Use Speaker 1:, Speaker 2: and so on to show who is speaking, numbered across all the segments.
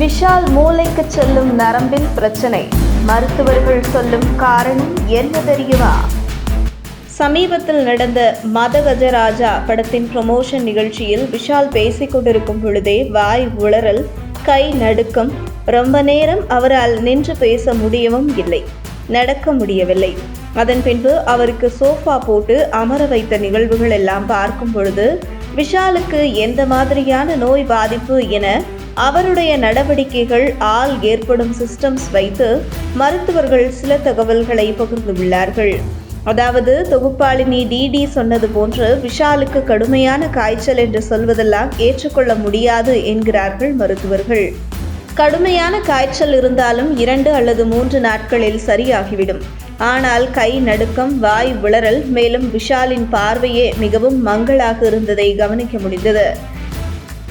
Speaker 1: விஷால் மூளைக்கு செல்லும் நரம்பில் பிரச்சனை. மருத்துவர்கள் சொல்லும் காரணம் என்ன தெரியுமா? சமீபத்தில் நடந்த மதகஜராஜா படத்தின் ப்ரமோஷன் நிகழ்ச்சியில் விஷால் பேசிக் கொண்டிருக்கும் பொழுதே வாய் உளறல் கை நடுக்கம் ரொம்ப நேரம் அவரால் நின்று பேச முடியவும் இல்லை. நடக்க முடியவில்லை. அதன் பின்பு அவருக்கு சோஃபா போட்டு அமர வைத்த நிகழ்வுகள் எல்லாம் பார்க்கும் பொழுது விஷாலுக்கு எந்த மாதிரியான நோய் பாதிப்பு என அவருடைய நடவடிக்கைகள் ஆல் ஏற்படும் சிஸ்டம்ஸ் வைத்து மருத்துவர்கள் சில தகவல்களை பகிர்ந்துள்ளார்கள் அதாவது தொகுப்பாளினி டிடி சொன்னது போன்று விஷாலுக்கு கடுமையான காய்ச்சல் என்று சொல்வதெல்லாம் ஏற்றுக்கொள்ள முடியாது என்கிறார்கள் மருத்துவர்கள். கடுமையான காய்ச்சல் இருந்தாலும் இரண்டு அல்லது மூன்று நாட்களில் சரியாகிவிடும். ஆனால் கை நடுக்கம் வாய் விளறல் மேலும் விஷாலின் பார்வையே மிகவும் மங்களாக இருந்ததை கவனிக்க முடிந்தது.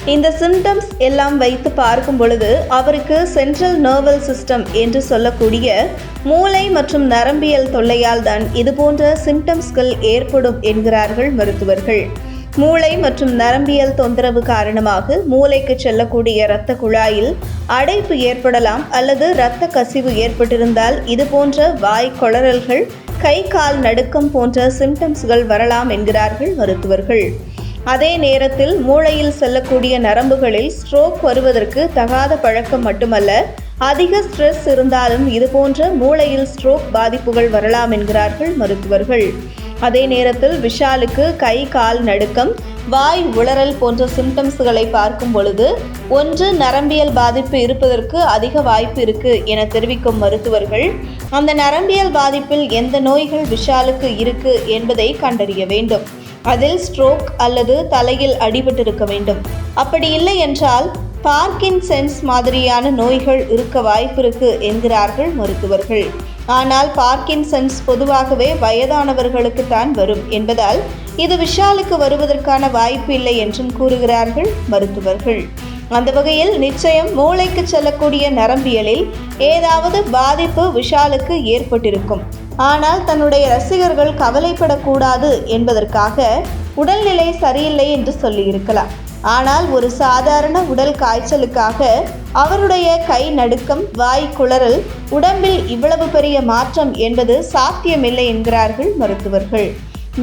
Speaker 1: இந்த சிம்டம்ஸ் எல்லாம் வைத்து பார்க்கும் பொழுது அவருக்கு சென்ட்ரல் நர்வல் சிஸ்டம் என்று சொல்லக்கூடிய மூளை மற்றும் நரம்பியல் தொல்லையால் தான் இதுபோன்ற சிம்டம்ஸ்கள் ஏற்படும் என்கிறார்கள் மருத்துவர்கள். மூளை மற்றும் நரம்பியல் தொந்தரவு காரணமாக மூளைக்கு செல்லக்கூடிய இரத்த குழாயில் அடைப்பு ஏற்படலாம் அல்லது இரத்த கசிவு ஏற்பட்டிருந்தால் இது போன்ற வாய் கொளறல்கள் கை கால் நடுக்கம் போன்ற சிம்டம்ஸ்கள் வரலாம் என்கிறார்கள் மருத்துவர்கள். அதே நேரத்தில் மூளையில் செல்லக்கூடிய நரம்புகளில் ஸ்ட்ரோக் வருவதற்கு தகாத பழக்கம் மட்டுமல்ல அதிக ஸ்ட்ரெஸ் இருந்தாலும் இதுபோன்ற மூளையில் ஸ்ட்ரோக் பாதிப்புகள் வரலாம் என்கிறார்கள் மருத்துவர்கள். அதே நேரத்தில் விஷாலுக்கு கை கால் நடுக்கம் வாய் உளறல் போன்ற சிம்டம்ஸ்களை பார்க்கும் பொழுது ஒன்று நரம்பியல் பாதிப்பு இருப்பதற்கு அதிக வாய்ப்பு இருக்கு என தெரிவிக்கும் மருத்துவர்கள். அந்த நரம்பியல் பாதிப்பில் எந்த நோய்கள் விஷாலுக்கு இருக்கு என்பதை கண்டறிய வேண்டும். அதில் ஸ்ட்ரோக் அல்லது தலையில் அடிபட்டிருக்க வேண்டும். அப்படி இல்லை என்றால் பார்க்கின்சென்ஸ் மாதிரியான நோய்கள் இருக்க வாய்ப்பிருக்கு என்கிறார்கள் மருத்துவர்கள். ஆனால் பார்க்கின்சன்ஸ் பொதுவாகவே வயதானவர்களுக்கு தான் வரும் என்பதால் இது விஷாலுக்கு வருவதற்கான வாய்ப்பு இல்லை என்றும் கூறுகிறார்கள் மருத்துவர்கள். அந்த வகையில் நிச்சயம் மூளைக்கு செல்லக்கூடிய நரம்பியலில் ஏதாவது பாதிப்பு விஷாலுக்கு ஏற்பட்டிருக்கும். ஆனால் தன்னுடைய ரசிகர்கள் கவலைப்படக்கூடாது என்பதற்காக உடல்நிலை சரியில்லை என்று சொல்லியிருக்கலாம். ஆனால் ஒரு சாதாரண உடல் காய்ச்சலுக்காக அவருடைய கை நடுக்கம் வாய் குளறல் உடம்பில் இவ்வளவு பெரிய மாற்றம் என்பது சாத்தியமில்லை என்கிறார்கள் மருத்துவர்கள்.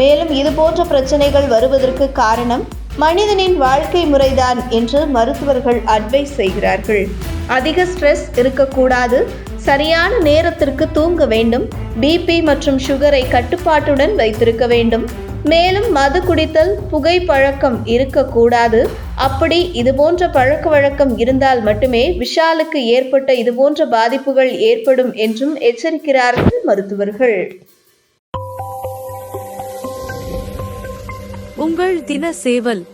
Speaker 1: மேலும் இதுபோன்ற பிரச்சனைகள் வருவதற்கு காரணம் மனிதனின் வாழ்க்கை முறைதான் என்று மருத்துவர்கள் அட்வைஸ் செய்கிறார்கள். அதிக ஸ்ட்ரெஸ் இருக்கக்கூடாது சரியான நேரத்திற்கு தூங்க வேண்டும். பிபி மற்றும் சுகரை கட்டுப்பாட்டுடன் வைத்திருக்க வேண்டும். மேலும் மது குடித்தல் புகை பழக்கம் இருக்கக்கூடாது. அப்படி இதுபோன்ற பழக்க வழக்கம் இருந்தால் மட்டுமே விஷாலுக்கு ஏற்பட்ட இதுபோன்ற பாதிப்புகள் ஏற்படும் என்றும் எச்சரிக்கிறார்கள் மருத்துவர்கள்.
Speaker 2: உங்கள் தின சேவல்